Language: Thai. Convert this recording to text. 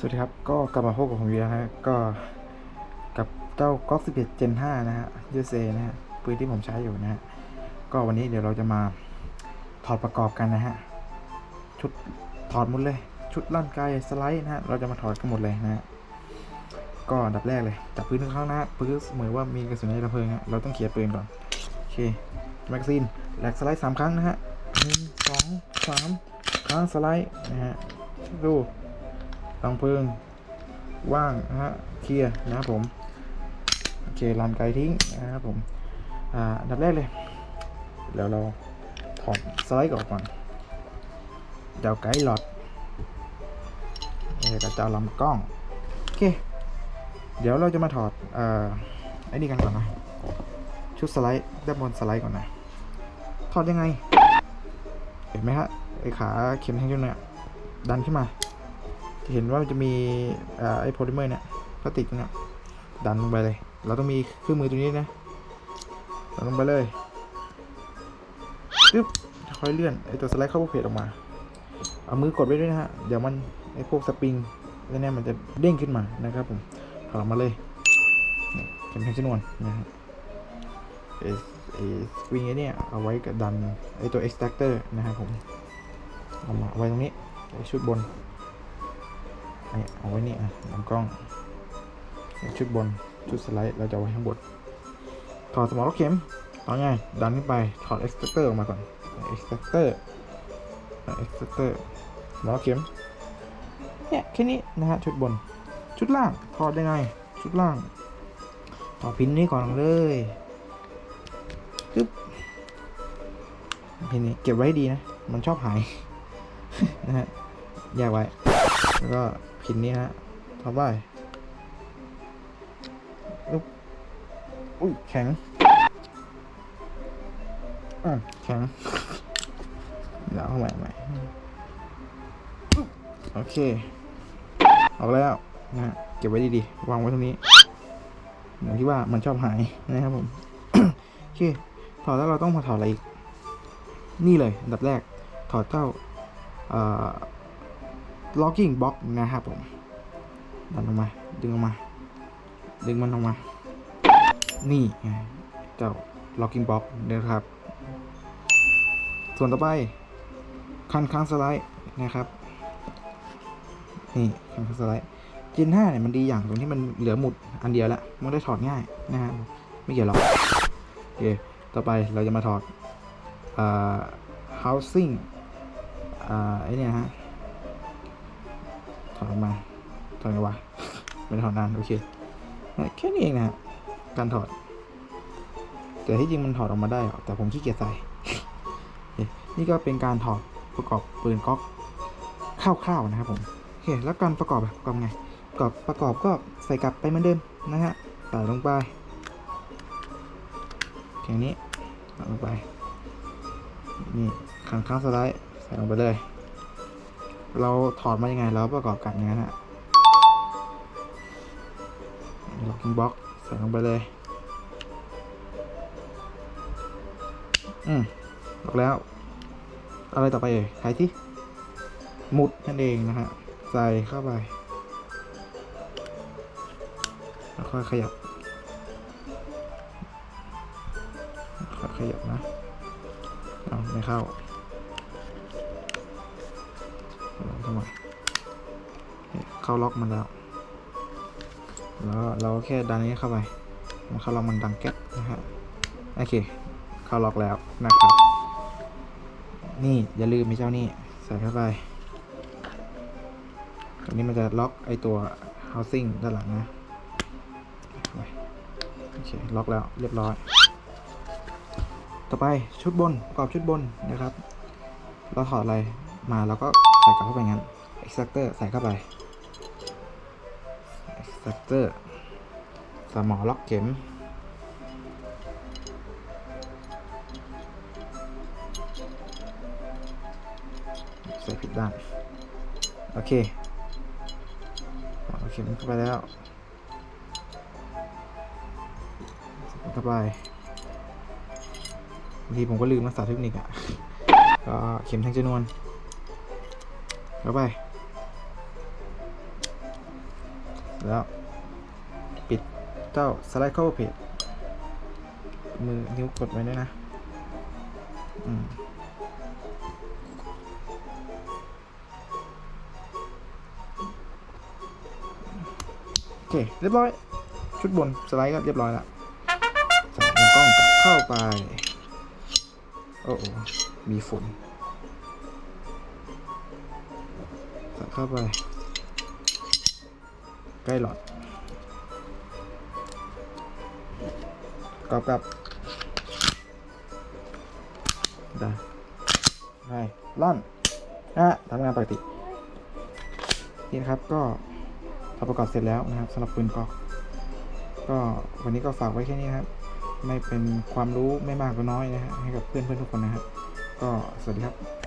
สวัสดีครับ ก็กลับมาพบกับผมวีนะฮะก็กับเจ้าก๊อก11 Gen 5 นะฮะ USA นะฮะปืนที่ผมใช้อยู่นะฮะก็วันนี้เดี๋ยวเราจะมาถอดประกอบกันนะฮะชุดถอดหมดเลย ชุดลั่นไกสไลด์นะฮะเราจะมาถอดกันหมดเลยนะฮะก็อันดับแรกเลยจับปืนข้างหน้าปืนเสมอว่ามีกระสุนในระเพลิงฮะเราต้องเคลียร์ปืนก่อนโอเคแม็กซีนแหลกสไลด์สามครั้งนะฮะหนึ่งสองสามครั้งสไลด์นะฮะดู ตังเพลิงว่างนะฮะเคลียร์นะครับผมโอเคลานไกลทิ้งนะครับผมอ่าดับแรกเลยเดี๋ยวเราถอดสไลด์ออกก่อนเจ้าไกด์หลอดนี่กับเจ้าลำกล้องโอเคเดี๋ยวเราจะมาถอดเอ่อไอ้นี่กันก่อนนะชุดสไลด์ด้านบนสไลด์ก่อนนะถอดยังไง เห็นไหมฮะไอ้ขาเข็มแทงต์เนี่ยดันขึ้นมา เห็นว่ามันจะมีอไอ้โพลิเมอร์เนี่ยพลาสติกเนี่ยดันลงไปเลย เราต้องมีเครื่องมือตัวนี้นะดันลงไปเลยปึ๊บค่อยเลื่อนไอ้ตัวสไลด์เข้าเพจออกมา เอามือกดไว้ด้วยนะฮะ เดี๋ยวมันไอ้พวกสปริงแล้วเนี่ยมันจะเด้งขึ้นมานะครับผมถอดมาเลยเข็มแทงชนวนนะฮะไอ้ไอ้สปริงไอ้เนี่ยเอาไว้กับดันไอ้ตัว extractor นะครับผมเอามาไว้ตรงนี้ชุดบน เอาไว้นี่อะลำกล้อง ชุดบน ชุดสไลด์ เราจะเอาไว้ข้างบน ถอดสมอลเข็มต่อไงดันขึ้นไป ถอด extractor ออกมาก่อน extractor extractor สมอลเข็ม เนี่ยแค่นี้นะฮะ ชุดบน ชุดล่าง ถอดยังไง ชุดล่าง ถอดพินนี้ก่อนเลยปึ๊บพินนี้เก็บไว้ดีนะ มันชอบหาย นะฮะแยกไว้ แล้วก็พินนี้ฮะทำไปอุ๊บอุ้ยแข็งอะแข็งเดี๋ยวเอาใหม่ใหม่โอเค ออกแล้วนะฮะเก็บไว้ดีๆ วางไว้ตรงนี้อย่างที่ว่ามันชอบหายนะครับผม โอเค ถอดแล้วเราต้องมาถอดอะไรอีก นี่เลย อันดับแรก ถอดเจ้าอ่อ locking box นะครับผมดันออกมา ดึงออกมา ดึงมันออกมา นี่เจ้า locking box เนี่ยครับ ส่วนต่อไปคันค้างสไลด์นะครับ นี่คันค้างสไลด์จิน5เนี่ยมันดีอย่างตรงที่มันเหลือหมุดอันเดียวละมันได้ถอดง่ายนะครับไม่เกี่ยวหรอกโอเคต่อไปเราจะมาถอดอ่า housing อ่าไอเนี่ยฮะ ถอดออกมาถอดไงวะไม่ถอดนานโอเคแค่นี้เองนะฮะการถอด แต่ที่จริงมันถอดออกมาได้แต่ผมขี้เกียจใส่นี่ก็เป็นการถอดประกอบปืนก๊อกคร่าวๆนะครับผมโอเคแล้วการประกอบประกอบไงประกอบประกอบก็ใส่กลับไปเหมือนเดิมนะฮะใส่ลงไปอย่างนี้ใส่ลงไปนี่ข้างข้างสไลด์ใส่ลงไปเลย เราถอดมายังไงเราประกอบกันอย่างนั้นอะล็อกกิ้งบ็อกใส่ลงไปเลย อืมล็อกแล้ว อะไรต่อไปเอ่ยใครที่มุดนั่นเองนะฮะ ใส่เข้าไป แล้วค่อยขยับ ค่อยขยับนะ เอาไม่เข้า เข้ามาเข้าล็อกมันแล้ว แล้วเราก็แค่ดันนี้เข้าไปมันเข้าล็อกมันดังแก๊กนะฮะ โอเค เข้าล็อกแล้วนะครับ นี่อย่าลืมไอ้เจ้านี่ใส่เข้าไปตรงนี้มันจะล็อกไอตัว housing ด้านหลังนะ โอเค ล็อกแล้วเรียบร้อย ต่อไปชุดบนประกอบชุดบนนะครับ เราถอดอะไร มาเราก็ใส่กลับเข้าไปงั้น extractor ใส่เข้าไป extractor สมอล็อกเข็ม ใส่ผิดด้าน โอเคเอาเข็มเข้าไปแล้วเข้าไปบางทีผมก็ลืมภาษาเทคนิคอะก็เข็มแทงจำนวน เข้าไป แล้ว ปิดเจ้าสไลด์เข้าเพจมือนิ้วกดไว้ด้วยนะ อืมโอเค เรียบร้อย ชุดบนสไลด์ก็เรียบร้อยแล้วใส่ลำกล้องกลับเข้าไป โอ้โหมีฝน เข้าไป ใกล้หลอดกลับกลับได้ได้ลั่นนะฮะทำงานปกติ นี่นะครับก็ทำประกอบเสร็จแล้วนะครับสำหรับปืนกอกก็วันนี้ก็ฝากไว้แค่นี้ครับ ไม่เป็นความรู้ไม่มากก็น้อยนะฮะให้กับเพื่อนเพื่อนทุกคนนะครับก็สวัสดีครับ